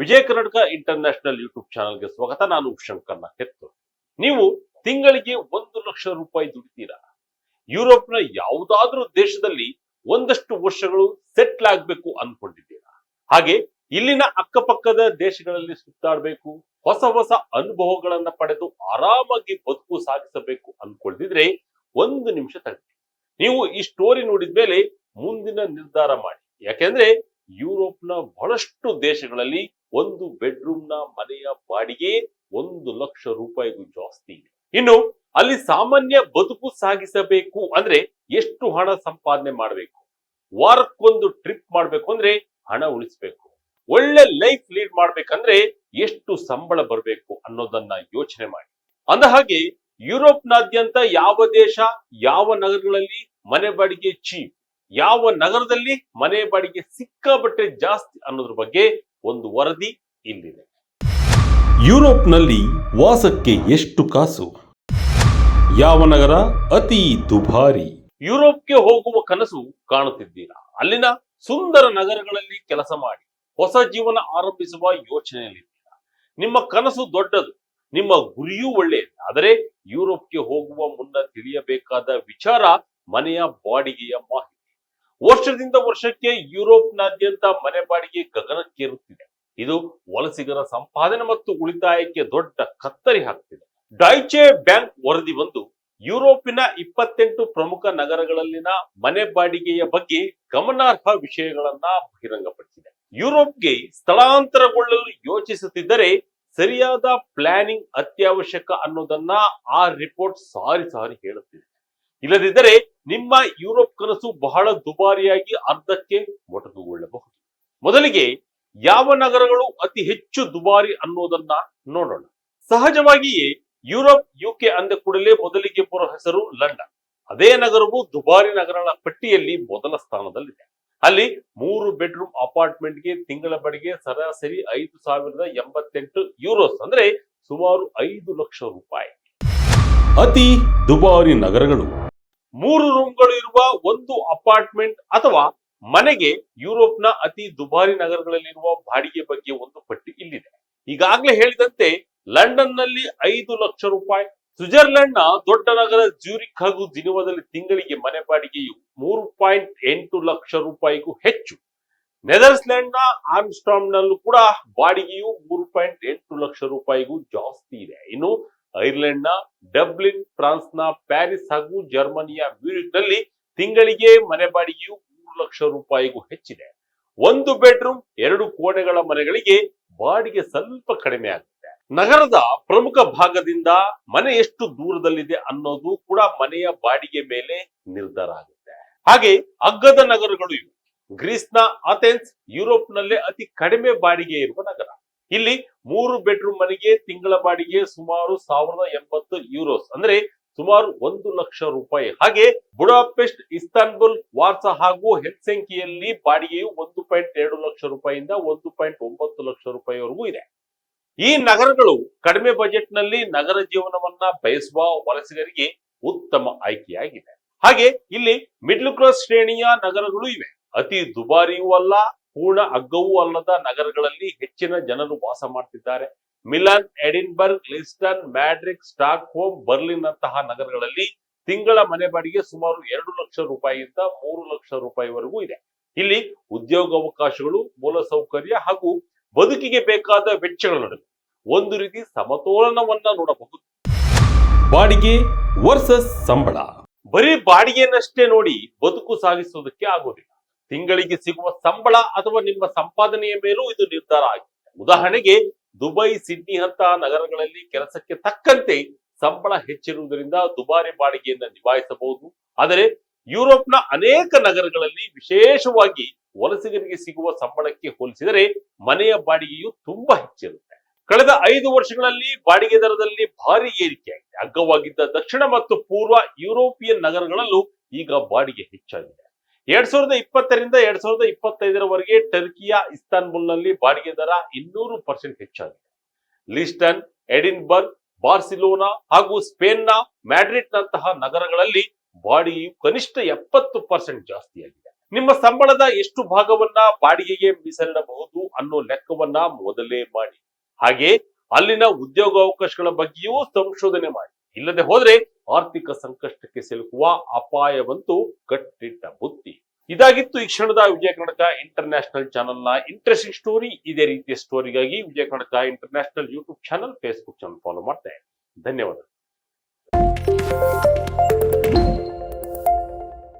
Vijaya Karnataka international YouTube ಚಾನಲ್ಗೆ ಸ್ವಾಗತ. ನಾನು ಶಂಕರ್ನ ಹೆತ್ತು ನೀವು ತಿಂಗಳಿಗೆ ಒಂದು ಲಕ್ಷ ರೂಪಾಯಿ ದುಡಿತೀರಾ? ಯುರೋಪ್ನ ಯಾವುದಾದ್ರೂ ದೇಶದಲ್ಲಿ ಒಂದಷ್ಟು ವರ್ಷಗಳು ಸೆಟ್ಲ್ ಆಗ್ಬೇಕು ಅನ್ಕೊಂಡಿದ್ದೀರಾ? ಹಾಗೆ ಇಲ್ಲಿನ ಅಕ್ಕಪಕ್ಕದ ದೇಶಗಳಲ್ಲಿ ಸುತ್ತಾಡಬೇಕು, ಹೊಸ ಹೊಸ ಅನುಭವಗಳನ್ನ ಪಡೆದು ಆರಾಮಾಗಿ ಬದುಕು ಸಾಗಿಸಬೇಕು ಅನ್ಕೊಳ್ತಿದ್ರೆ ಒಂದು ನಿಮಿಷ ತಗೊಳ್ಳಿ ನೀವು ಈ ಸ್ಟೋರಿ ನೋಡಿದ ಮೇಲೆ ಮುಂದಿನ ನಿರ್ಧಾರ ಮಾಡಿ. ಯಾಕೆಂದ್ರೆ ಯುರೋಪ್ನ ಬಹಳಷ್ಟು ದೇಶಗಳಲ್ಲಿ ಒಂದು ಬೆಡ್ರೂಮ್ನ ಮನೆಯ ಬಾಡಿಗೆ ಒಂದು ಲಕ್ಷ ರೂಪಾಯಿಗೂ ಜಾಸ್ತಿ ಇದೆ. ಇನ್ನು ಅಲ್ಲಿ ಸಾಮಾನ್ಯ ಬದುಕು ಸಾಗಿಸಬೇಕು ಅಂದ್ರೆ ಎಷ್ಟು ಹಣ ಸಂಪಾದನೆ ಮಾಡಬೇಕು? ವಾರಕ್ಕೊಂದು ಟ್ರಿಪ್ ಮಾಡಬೇಕು ಅಂದ್ರೆ ಹಣ ಉಳಿಸ್ಬೇಕು. ಒಳ್ಳೆ ಲೈಫ್ ಲೀಡ್ ಮಾಡ್ಬೇಕಂದ್ರೆ ಎಷ್ಟು ಸಂಬಳ ಬರಬೇಕು ಅನ್ನೋದನ್ನ ಯೋಚನೆ ಮಾಡಿ. ಅಂದ ಹಾಗೆ ಯುರೋಪ್ನಾದ್ಯಂತ ಯಾವ ದೇಶ, ಯಾವ ನಗರಗಳಲ್ಲಿ ಮನೆ ಬಾಡಿಗೆ ಚೀಪ್ ಯಾವ ನಗರದಲ್ಲಿ ಮನೆ ಬಾಡಿಗೆ ಸಿಕ್ಕಾಬಟ್ಟೆ ಜಾಸ್ತಿ ಅನ್ನೋದ್ರ ಬಗ್ಗೆ ಒಂದು ವರದಿ ಇಲ್ಲಿದೆ. ಯುರೋಪ್ನಲ್ಲಿ ವಾಸಕ್ಕೆ ಎಷ್ಟು ಕಾಸು? ಯಾವ ನಗರ? ಅತಿ ದುಬಾರಿ. ಯುರೋಪ್ಗೆ ಹೋಗುವ ಕನಸು ಕಾಣುತ್ತಿದ್ದೀರಾ? ಅಲ್ಲಿನ ಸುಂದರ ನಗರಗಳಲ್ಲಿ ಕೆಲಸ ಮಾಡಿ, ಹೊಸ ಜೀವನ ಆರಂಭಿಸುವ ಯೋಚನೆಯಲ್ಲಿದ್ದೀರಾ? ನಿಮ್ಮ ಕನಸು ದೊಡ್ಡದು, ನಿಮ್ಮ ಗುರಿಯೂ ಒಳ್ಳೆಯದು. ಆದರೆ ಯುರೋಪ್ಗೆ ಹೋಗುವ ಮುನ್ನ ತಿಳಿಯಬೇಕಾದ ವಿಚಾರ ಮನೆಯ ಬಾಡಿಗೆಯ ಮಾಹಿತಿ. ವರ್ಷದಿಂದ ವರ್ಷಕ್ಕೆ ಯುರೋಪ್ನಾದ್ಯಂತ ಮನೆ ಬಾಡಿಗೆ ಗಗನಕ್ಕೇರುತ್ತಿದೆ ಇದು ವಲಸಿಗರ ಸಂಪಾದನೆ ಮತ್ತು ಉಳಿತಾಯಕ್ಕೆ ದೊಡ್ಡ ಕತ್ತರಿ ಹಾಕ್ತಿದೆ. ಡೈಚೆ ಬ್ಯಾಂಕ್ ವರದಿ ಬಂದು, ಯುರೋಪಿನ ಇಪ್ಪತ್ತೆಂಟು ಪ್ರಮುಖ ನಗರಗಳಲ್ಲಿನ ಮನೆ ಬಾಡಿಗೆಯ ಬಗ್ಗೆ ಗಮನಾರ್ಹ ವಿಷಯಗಳನ್ನ ಬಹಿರಂಗಪಡಿಸಿದೆ. ಯುರೋಪ್ಗೆ ಸ್ಥಳಾಂತರಗೊಳ್ಳಲು ಯೋಚಿಸುತ್ತಿದ್ದರೆ ಸರಿಯಾದ ಪ್ಲಾನಿಂಗ್ ಅತ್ಯವಶ್ಯಕ ಅನ್ನೋದನ್ನ ಆ ರಿಪೋರ್ಟ್ ಸಾರಿ ಸಾರಿ ಹೇಳುತ್ತಿದೆ ಇಲ್ಲದಿದ್ದರೆ ನಿಮ್ಮ ಯುರೋಪ್ ಕನಸು ಬಹಳ ದುಬಾರಿಯಾಗಿ ಅರ್ಧಕ್ಕೆ ಮೊಟಕುಗೊಳ್ಳಬಹುದು. ಮೊದಲಿಗೆ ಯಾವ ನಗರಗಳು ಅತಿ ಹೆಚ್ಚು ದುಬಾರಿ ಅನ್ನೋದನ್ನ ನೋಡೋಣ. ಸಹಜವಾಗಿಯೇ ಯುರೋಪ್, ಯುಕೆ ಅಂದ ಕೂಡಲೇ ಮೊದಲಿಗೆ ಬರುವ ಹೆಸರು ಲಂಡನ್. ಅದೇ ನಗರವು ದುಬಾರಿ ನಗರಗಳ ಪಟ್ಟಿಯಲ್ಲಿ ಮೊದಲ ಸ್ಥಾನದಲ್ಲಿದೆ. ಅಲ್ಲಿ ಮೂರು ಬೆಡ್ರೂಮ್ ಅಪಾರ್ಟ್ಮೆಂಟ್ಗೆ ತಿಂಗಳ ಬಡಿಗೆ ಸರಾಸರಿ ಐದು ಸಾವಿರದ ಎಂಬತ್ತೆಂಟು ಯೂರೋಸ್, ಅಂದ್ರೆ ಸುಮಾರು ಐದು ಲಕ್ಷ ರೂಪಾಯಿ. ಅತಿ ದುಬಾರಿ ನಗರಗಳು ಮೂರು ರೂಮ್ಗಳು ಇರುವ ಒಂದು ಅಪಾರ್ಟ್ಮೆಂಟ್ ಅಥವಾ ಮನೆಗೆ ಯುರೋಪ್ನ ಅತಿ ದುಬಾರಿ ನಗರಗಳಲ್ಲಿರುವ ಬಾಡಿಗೆ ಬಗ್ಗೆ ಒಂದು ಪಟ್ಟಿ ಇಲ್ಲಿದೆ. ಈಗಾಗಲೇ ಹೇಳಿದಂತೆ ಲಂಡನ್ನಲ್ಲಿ ಐದು ಲಕ್ಷ ರೂಪಾಯಿ ಸ್ವಿಟ್ಜರ್ಲೆಂಡ್ನ ದೊಡ್ಡ ನಗರ ಜ್ಯೂರಿಕ್ ಹಾಗೂ ಜಿನಿವಾದಲ್ಲಿ ತಿಂಗಳಿಗೆ ಮನೆ ಬಾಡಿಗೆಯು ಮೂರು ಪಾಯಿಂಟ್ ಎಂಟು ಲಕ್ಷ ರೂಪಾಯಿಗೂ ಹೆಚ್ಚು. ನೆದರ್ಲ್ಯಾಂಡ್ನ ಆಮ್ಸ್ಟಾಮ್ ನಲ್ಲೂ ಕೂಡ ಬಾಡಿಗೆಯು ಮೂರು ಪಾಯಿಂಟ್ ಎಂಟು ಲಕ್ಷ ರೂಪಾಯಿಗೂ ಜಾಸ್ತಿ ಇದೆ. ಇನ್ನು ಐರ್ಲೆಂಡ್ನ ಡಬ್ಲಿನ್ ಫ್ರಾನ್ಸ್ನ ಪ್ಯಾರಿಸ್ ಹಾಗೂ ಜರ್ಮನಿಯ ಮ್ಯೂರಿಕ್ನಲ್ಲಿ ತಿಂಗಳಿಗೆ ಮನೆ ಬಾಡಿಗೆಯು ಮೂರು ಲಕ್ಷ ರೂಪಾಯಿಗೂ ಹೆಚ್ಚಿದೆ. ಒಂದು ಬೆಡ್ರೂಮ್ ಎರಡು ಕೋಣೆಗಳ ಮನೆಗಳಿಗೆ ಬಾಡಿಗೆ ಸ್ವಲ್ಪ ಕಡಿಮೆ ಆಗುತ್ತೆ. ನಗರದ ಪ್ರಮುಖ ಭಾಗದಿಂದ ಮನೆ ಎಷ್ಟು ದೂರದಲ್ಲಿದೆ ಅನ್ನೋದು ಕೂಡ ಮನೆಯ ಬಾಡಿಗೆ ಮೇಲೆ ನಿರ್ಧಾರ ಆಗುತ್ತೆ. ಹಾಗೆ ಅಗ್ಗದ ನಗರಗಳು ಇವೆ. ಗ್ರೀಸ್ನ ಅಥೆನ್ಸ್ ಯುರೋಪ್ನಲ್ಲೇ ಅತಿ ಕಡಿಮೆ ಬಾಡಿಗೆ ಇರುವ ನಗರ. ಇಲ್ಲಿ ಮೂರು ಬೆಡ್ರೂಮ್ ಮನೆಗೆ ತಿಂಗಳ ಬಾಡಿಗೆ ಸುಮಾರು ಸಾವಿರದ ಎಂಬತ್ತು ಯೂರೋಸ್ ಅಂದ್ರೆ ಸುಮಾರು ಒಂದು ಲಕ್ಷ ರೂಪಾಯಿ. ಹಾಗೆ ಬುಡಾಪೆಸ್ಟ್, ಇಸ್ತಾನ್ಬುಲ್, ವಾರ್ಸಾ ಹಾಗೂ ಹೆಲ್ಸೆಂಕಿಯಲ್ಲಿ ಬಾಡಿಗೆಯು ಒಂದು ಪಾಯಿಂಟ್ ಎರಡು ಲಕ್ಷ ರೂಪಾಯಿಯಿಂದ ಒಂದು ಪಾಯಿಂಟ್ ಒಂಬತ್ತು ಲಕ್ಷ ರೂಪಾಯಿವರೆಗೂ ಇದೆ. ಈ ನಗರಗಳು ಕಡಿಮೆ ಬಜೆಟ್ನಲ್ಲಿ ನಗರ ಜೀವನವನ್ನ ಬಯಸುವ ವಲಸಿಗರಿಗೆ ಉತ್ತಮ ಆಯ್ಕೆಯಾಗಿದೆ. ಹಾಗೆ ಇಲ್ಲಿ ಮಿಡ್ಲ್ ಕ್ಲಾಸ್ ಶ್ರೇಣಿಯ ನಗರಗಳು ಇವೆ. ಅತಿ ದುಬಾರಿಯೂ ಅಲ್ಲ ಪೂರ್ಣ ಅಗ್ಗವೂ ಅಲ್ಲದ ನಗರಗಳಲ್ಲಿ ಹೆಚ್ಚಿನ ಜನರು ವಾಸ ಮಾಡ್ತಿದ್ದಾರೆ. Milan Edinburgh Lisbon Madrid Stockholm Berlin ಅಂತಹ ನಗರಗಳಲ್ಲಿ ತಿಂಗಳ ಮನೆ ಬಾಡಿಗೆ ಸುಮಾರು ಎರಡು ಲಕ್ಷ ರೂಪಾಯಿಯಿಂದ ಮೂರು ಲಕ್ಷ ರೂಪಾಯಿವರೆಗೂ ಇದೆ. ಇಲ್ಲಿ ಉದ್ಯೋಗಾವಕಾಶಗಳು ಮೂಲಸೌಕರ್ಯ ಹಾಗೂ ಬದುಕಿಗೆ ಬೇಕಾದ ವೆಚ್ಚಗಳ ನಡುವೆ ಒಂದು ರೀತಿ ಸಮತೋಲನವನ್ನ ನೋಡಬಹುದು. ಬಾಡಿಗೆ ವರ್ಸಸ್ ಸಂಬಳ. ಬರೀ ಬಾಡಿಗೆಯನ್ನಷ್ಟೇ ನೋಡಿ ಬದುಕು ಸಾಗಿಸುವುದಕ್ಕೆ ಆಗೋದಿಲ್ಲ. ತಿಂಗಳಿಗೆ ಸಿಗುವ ಸಂಬಳ ಅಥವಾ ನಿಮ್ಮ ಸಂಪಾದನೆಯ ಮೇಲೂ ಇದು ನಿರ್ಧಾರ ಆಗಿದೆ. ಉದಾಹರಣೆಗೆ, ದುಬೈ, ಸಿಡ್ನಿ ಅಂತಹ ನಗರಗಳಲ್ಲಿ ಕೆಲಸಕ್ಕೆ ತಕ್ಕಂತೆ ಸಂಬಳ ಹೆಚ್ಚಿರುವುದರಿಂದ ದುಬಾರಿ ಬಾಡಿಗೆಯನ್ನು ನಿಭಾಯಿಸಬಹುದು. ಆದರೆ, ಯುರೋಪ್ನ ಅನೇಕ ನಗರಗಳಲ್ಲಿ ವಿಶೇಷವಾಗಿ ವಲಸಿಗರಿಗೆ ಸಿಗುವ ಸಂಬಳಕ್ಕೆ ಹೋಲಿಸಿದರೆ ಮನೆಯ ಬಾಡಿಗೆಯು ತುಂಬಾ ಹೆಚ್ಚಿರುತ್ತೆ. ಕಳೆದ ಐದು ವರ್ಷಗಳಲ್ಲಿ ಬಾಡಿಗೆ ದರದಲ್ಲಿ ಭಾರಿ ಏರಿಕೆಯಾಗಿದೆ. ಅಗ್ಗವಾಗಿದ್ದ ದಕ್ಷಿಣ ಮತ್ತು ಪೂರ್ವ ಯುರೋಪಿಯನ್ ನಗರಗಳಲ್ಲೂ ಈಗ ಬಾಡಿಗೆ ಹೆಚ್ಚಾಗಿದೆ. ಎರಡ್ ಸಾವಿರದ ಇಪ್ಪತ್ತರಿಂದ ಎರಡ್ ಸಾವಿರದ ಇಪ್ಪತ್ತೈದರವರೆಗೆ ಟರ್ಕಿಯ ಇಸ್ತಾನ್ಬುಲ್ನಲ್ಲಿ ಬಾಡಿಗೆ ದರ ಇನ್ನೂರು ಪರ್ಸೆಂಟ್ ಹೆಚ್ಚಾಗಿದೆ. ಲಿಸ್ಟನ್, ಎಡಿನ್ಬರ್ಗ್, ಬಾರ್ಸಿಲೋನಾ ಹಾಗೂ ಸ್ಪೇನ್ನ ಮ್ಯಾಡ್ರಿಡ್ ನಂತಹ ನಗರಗಳಲ್ಲಿ ಬಾಡಿಗೆಯು ಕನಿಷ್ಠ ಎಪ್ಪತ್ತು ಪರ್ಸೆಂಟ್ ಜಾಸ್ತಿಯಾಗಿದೆ. ನಿಮ್ಮ ಸಂಬಳದ ಎಷ್ಟು ಭಾಗವನ್ನ ಬಾಡಿಗೆಗೆ ಮೀಸಲಿಡಬಹುದು ಅನ್ನೋ ಲೆಕ್ಕವನ್ನ ಮೊದಲೇ ಮಾಡಿ. ಹಾಗೆ ಅಲ್ಲಿನ ಉದ್ಯೋಗಾವಕಾಶಗಳ ಬಗ್ಗೆಯೂ ಸಂಶೋಧನೆ ಮಾಡಿ. ಇಲ್ಲದೆ ಹೋದ್ರೆ ಆರ್ಥಿಕ ಸಂಕಷ್ಟಕ್ಕೆ ಸಿಲುಕುವ ಅಪಾಯವಂತೂ ಕಟ್ಟಿಟ್ಟ ಬುತ್ತಿ. ಇದಾಗಿತ್ತು ಈ ಕ್ಷಣದ ವಿಜಯ ಕರ್ನಾಟಕ ಇಂಟರ್ ನ್ಯಾಷನಲ್ನ ಇಂಟ್ರೆಸ್ಟಿಂಗ್ ಸ್ಟೋರಿ ಇದೇ ರೀತಿಯ ಸ್ಟೋರಿಗಾಗಿ Vijaya Karnataka international YouTube channel Facebook channel follow ಮಾಡ್ತಾ ಧನ್ಯವಾದಗಳು ಧನ್ಯವಾದ.